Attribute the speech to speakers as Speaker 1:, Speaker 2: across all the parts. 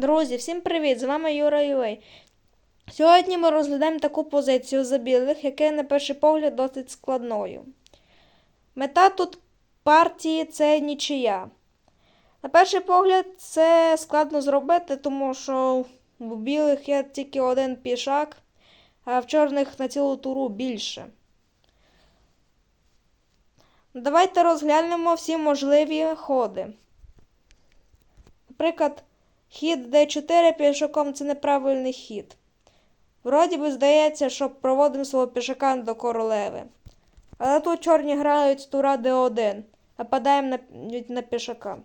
Speaker 1: Друзі, всім привіт! З вами Юра Юей. Сьогодні ми розглядаємо таку позицію за білих, яка на перший погляд досить складною. Мета тут партії це нічия. На перший погляд, це складно зробити, тому що у білих є тільки один пішак, а в чорних на цілу туру більше. Давайте розглянемо всі можливі ходи. Наприклад, хід d4 пішаком це неправильний хід. Вроді би здається, що проводимо свого пішака до королеви. Але тут чорні грають тура d1, нападаємо на, на пішака.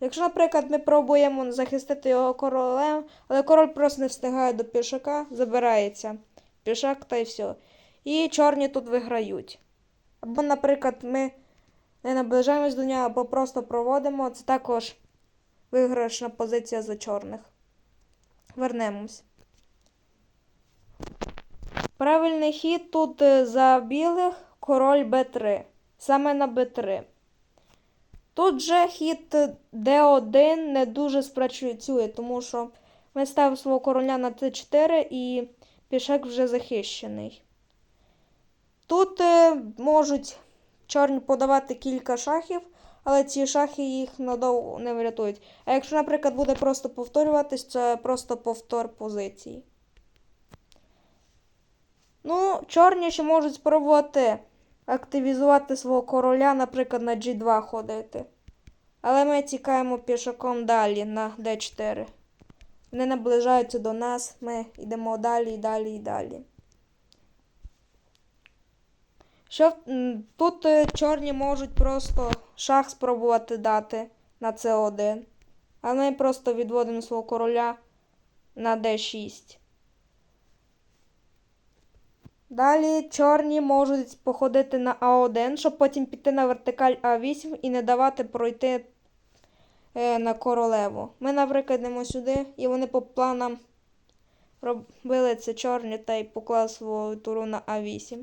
Speaker 1: Якщо, наприклад, ми пробуємо захистити його королем, але король просто не встигає до пішака, забирається пішак та й все. І чорні тут виграють. Або, наприклад, ми не наближаємось до нього, або просто проводимо. Це також виграшна позиція за чорних. Вернемось. Правильний хід тут е, за білих король Б3. Саме на Б3. Тут же хід Д1 не дуже спрацює, тому що ми ставимо свого короля на Т4 і пішак вже захищений. Тут е, можуть чорні подавати кілька шахів, але ці шахи їх надовго не врятують. А якщо, наприклад, буде просто повторюватись, це просто повтор позиції. Ну, чорні ще можуть спробувати активізувати свого короля, наприклад, на G2 ходити. Але ми тікаємо пішаком далі на D4. Вони наближаються до нас, ми йдемо далі і далі і далі. Що тут е, чорні можуть просто шах спробувати дати на С1. А ми просто відводимо свого короля на d6. Далі чорні можуть походити на А1, щоб потім піти на вертикаль А8 і не давати пройти е, на королеву. Ми, наприклад, йдемо сюди, і вони по планам робили це чорні та й поклали свою туру на А8.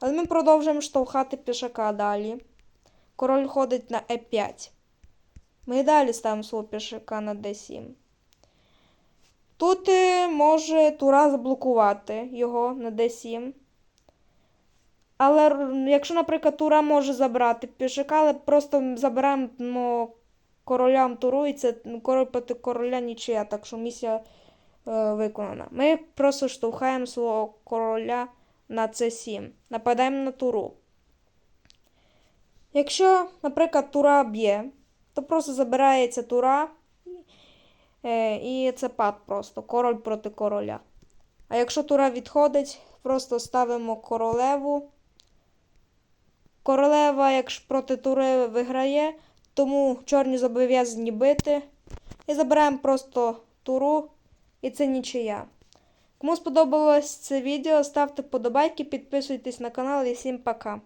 Speaker 1: Але ми продовжуємо штовхати пішака далі. Король ходить на Е5. Ми і далі ставимо свого пішака на d7. Тут е, може тура заблокувати його на d7. Але якщо, наприклад, тура може забрати пішака, але просто забираємо королям туру, і це король проти короля нічия, так що місія е, виконана. Ми просто штовхаємо свого короля на c7. Нападаємо на туру. Якщо, наприклад, тура б'є, то просто забирається тура е, і це пад просто. Король проти короля. А якщо тура відходить, просто ставимо королеву. Королева, якщо проти тури виграє, тому чорні зобов'язані бити. І забираємо просто туру, і це нічия. Кому сподобалось це відео, ставте вподобайки, підписуйтесь на канал і всім пока.